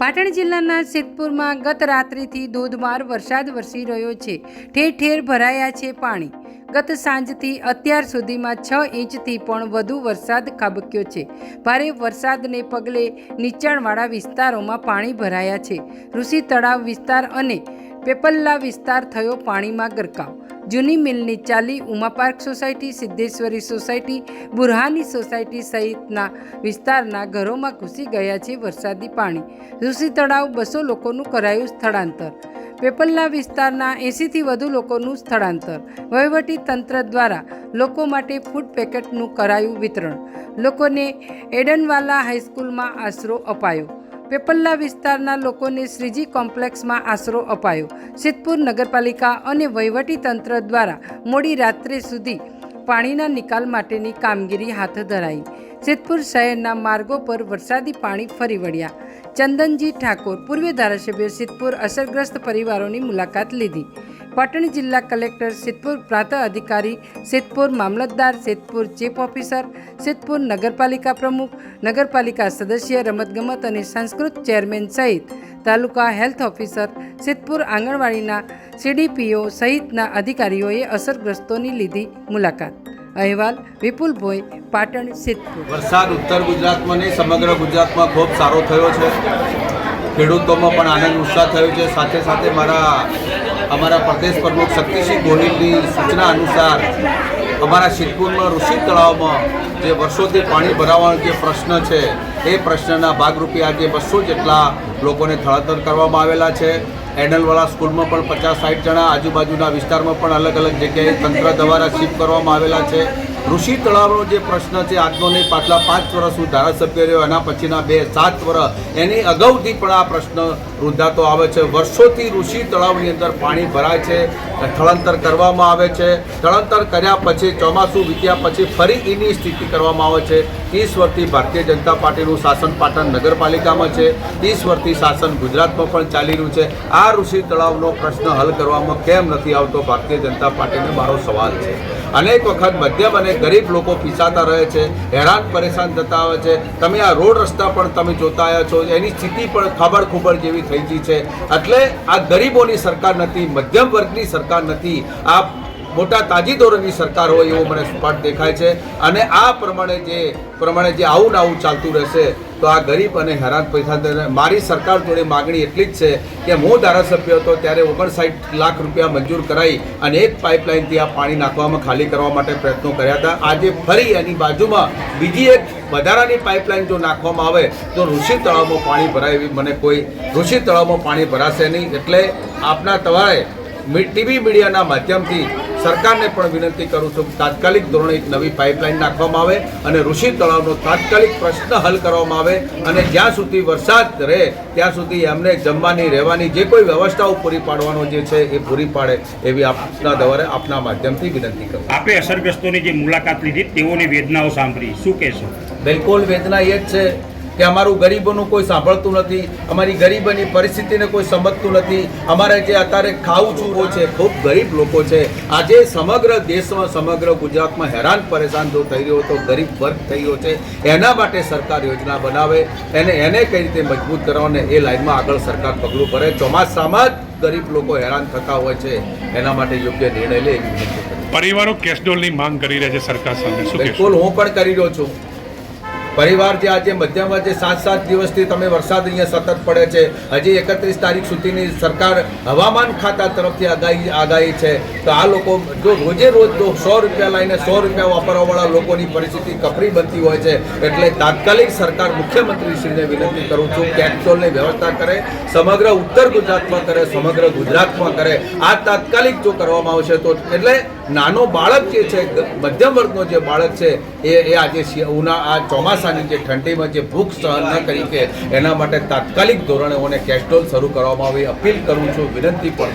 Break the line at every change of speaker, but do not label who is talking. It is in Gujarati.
પાટણ જિલ્લાના સિદ્ધપુરમાં ગત રાત્રિથી ધોધમાર વરસાદ વરસી રહ્યો છે. ઠેર ઠેર ભરાયા છે પાણી. ગત સાંજથી અત્યાર સુધીમાં છ ઇંચથી પણ વધુ વરસાદ ખાબક્યો છે. ભારે વરસાદને પગલે નીચાણવાળા વિસ્તારોમાં પાણી ભરાયા છે. ઋષિ તળાવ વિસ્તાર અને પેપલ્લા વિસ્તાર થયો પાણીમાં ગરકાવ. જૂની મિલની ચાલી Uma park society, Siddheshwari society, Burhani society સહિતના વિસ્તારના ઘરોમાં ઘૂસી ગયા છે વરસાદી પાણી. ઋષિ તળાવ બસો લોકોનું કરાયું સ્થળાંતર. પેપલના વિસ્તારના એંસીથી વધુ લોકોનું સ્થળાંતર. વહીવટી તંત્ર દ્વારા લોકો માટે ફૂડ પેકેટનું કરાયું વિતરણ. લોકોને એડનવાલા હાઈસ્કૂલમાં આશરો અપાયો. પેપલ્લા વિસ્તારના લોકોને શ્રીજી કોમ્પ્લેક્સમાં આશરો અપાયો. સિદ્ધપુર નગરપાલિકા અને વહીવટી તંત્ર દ્વારા મોડી રાત્રે સુધી પાણીના નિકાલ માટેની કામગીરી હાથ ધરાઈ. સિદ્ધપુર શહેરના માર્ગો પર વરસાદી પાણી ફરી વળ્યા. ચંદનજી ઠાકોર, પૂર્વ ધારાસભ્ય સિદ્ધપુર અસરગ્રસ્ત પરિવારોની મુલાકાત લીધી. પાટણ જિલ્લા કલેક્ટર સિદ્ધપુર પ્રાંત અધિકારી, સિદ્ધપુર મામલતદાર, સિદ્ધપુર ચીફ ઓફિસર, સિદ્ધપુર નગરપાલિકા પ્રમુખ, નગરપાલિકા સદસ્ય, રમતગમત અને સંસ્કૃત ચેરમેન સહિત તાલુકા હેલ્થ ઓફિસર, સિદ્ધપુર આંગણવાડીના સીડીપીઓ સહિતના અધિકારીઓએ અસરગ્રસ્તોની લીધી મુલાકાત. અહેવાલ વિપુલ ભોઈ, પાટણ, સિદ્ધપુર.
વરસાદ ઉત્તર ગુજરાતમાં નહીં, સમગ્ર ગુજરાતમાં ખૂબ સારો થયો છે. ખેડૂતોમાં પણ આનંદ ઉત્સાહ થયો છે. સાથે સાથે મારા અમારા પ્રદેશ પ્રમુખ શક્તિસિંહ ગોહિલની સૂચના અનુસાર અમારા સિદ્ધપુરમાં ઋષિ તળાવમાં જે વર્ષોથી પાણી ભરાવાનો જે પ્રશ્ન છે, એ પ્રશ્નના ભાગરૂપે આજે બસો જેટલા લોકોને સ્થળાંતર કરવામાં આવેલા છે. એનલવાળા સ્કૂલમાં પણ પચાસ સાઠ જણા, આજુબાજુના વિસ્તારમાં પણ અલગ અલગ જગ્યાએ તંત્ર દ્વારા શિફ્ટ કરવામાં આવેલા છે. ઋષિ તળાવનો જે પ્રશ્ન છે, આજનો નહીં, પાછલા પાંચ વર્ષ હું ધારાસભ્ય રહ્યો, એના પછીના બે સાત વર્ષ એની અગાઉથી પણ આ પ્રશ્ન રૂંધાતો આવે છે. વર્ષોથી ઋષિ તળાવની અંદર પાણી ભરાય છે સ્થળાંતર કરવામાં આવે છે. સ્થળાંતર કર્યા પછી, ચોમાસું વીત્યા પછી ફરી એની સ્થિતિ કરવામાં આવે છે. ત્રીસ વર્ષથી ભારતીય જનતા પાર્ટીનું શાસન પાટણ નગરપાલિકામાં છે. ત્રીસ વર્ષથી શાસન ગુજરાતમાં પણ ચાલી રહ્યું છે. આ ઋષિ તળાવનો પ્રશ્ન હલ કરવામાં કેમ નથી આવતો? ભારતીય જનતા પાર્ટીને મારો સવાલ છે. અનેક વખત મધ્યમ અને ગરીબ લોકો પીસાતા રહે છે. હેરાન, પરેશાન થતા આવે છે. તમે આ રોડ રસ્તા પણ તમે જોતા આવ્યા છો. એની સ્થિતિ પણ ખબર ખુબર જેવી થઈ ગઈ છે. એટલે આ ગરીબોની સરકાર નથી મધ્યમ વર્ગની સરકાર નથી. આ મોટા તાજીદોરોની સરકાર હોય એવો મને સ્પષ્ટ દેખાય છે. અને આ પ્રમાણે જે પ્રમાણે જે આવું ને આવું ચાલતું રહેશે, તો આ ગરીબ અને હેરાન પૈસા મારી સરકાર જોડે માગણી એટલી જ છે કે હું ધારાસભ્ય હતો ત્યારે ઓગણસાઠ લાખ રૂપિયા મંજૂર કરાઈ અને એક પાઇપલાઇનથી આ પાણી નાખવામાં ખાલી કરવા માટે પ્રયત્નો કર્યા હતા. આજે ફરી એની બાજુમાં બીજી એક વધારાની પાઇપલાઇન જો નાખવામાં આવે, તો ઋષિ તળાવમાં પાણી ભરાય એવી મને કોઈ ઋષિ તળાવમાં પાણી ભરાશે નહીં. એટલે આપના તમારે ટીવી મીડિયાના માધ્યમથી સરકારને પણ વિનંતી કરું છું કે તાત્કાલિક ધોરણે એક નવી પાઇપલાઇન નાખવામાં આવે અને ઋષિ તળાવનો તાત્કાલિક પ્રશ્ન હલ કરવામાં આવે અને જ્યાં સુધી વરસાદ રહે ત્યાં સુધી એમને જમવાની રહેવાની જે કોઈ વ્યવસ્થાઓ પૂરી પાડવાનો જે છે એ પૂરી પાડે એવી આપના દવારે આપના માધ્યમથી વિનંતી કરું.
આપે અસરગ્રસ્તોની જે મુલાકાત લીધી તેઓની વેદનાઓ સાંભળી. શું કહેશો?
બિલકુલ વેદના એ જ છે કે અમારું ગરીબોનું કોઈ સાંભળતું નથી અમારી ગરીબોની પરિસ્થિતિને કોઈ સમજતું નથી. અમારે જે અત્યારે ખાવું ચૂવો છે ખૂબ ગરીબ લોકો છે. આજે સમગ્ર દેશમાં સમગ્ર ગુજરાતમાં હેરાન પરેશાન જો થઈ રહ્યો તો ગરીબ વર્ગ થઈ રહ્યો છે. એના માટે સરકાર યોજના બનાવે એને એને કઈ રીતે મજબૂત કરવાને એ લાઈનમાં આગળ સરકાર પગલું ભરે. ચોમાસામાં જ ગરીબ લોકો હેરાન થતા હોય છે. એના માટે યોગ્ય નિર્ણય લે એવી વિનંતી
પરિવારો કેશડોલની માંગ કરી રહ્યા છે સરકાર સામે.
બિલકુલ હું પણ કરી રહ્યો છું. પરિવાર જે આજે મધ્યમ જે સાત સાત દિવસથી તમે વરસાદ અહીંયા સતત પડે છે, હજી એકત્રીસ તારીખ સુધીની સરકાર હવામાન ખાતા તરફથી આગાહી આગાહી છે. તો આ લોકો જો રોજે રોજ જો સો રૂપિયા લઈને સો રૂપિયા વાપરવાવાળા લોકોની પરિસ્થિતિ કફરી બનતી હોય છે, એટલે તાત્કાલિક સરકાર મુખ્યમંત્રીશ્રીને વિનંતી કરું છું કે એક્ચુઅલની વ્યવસ્થા કરે, સમગ્ર ઉત્તર ગુજરાતમાં કરે, સમગ્ર ગુજરાતમાં કરે. આ તાત્કાલિક જો કરવામાં આવશે તો એટલે નાનો બાળક જે છે, મધ્યમ વર્ગનો જે બાળક છે, એ એ આજે ઉના, આ ચોમાસાની જે ઠંડીમાં જે ભૂખ સહન ન કરી કે એના માટે તાત્કાલિક ધોરણે કેસ્ટોલ શરૂ કરવામાં આવે. અપીલ કરું છું, વિનંતી પણ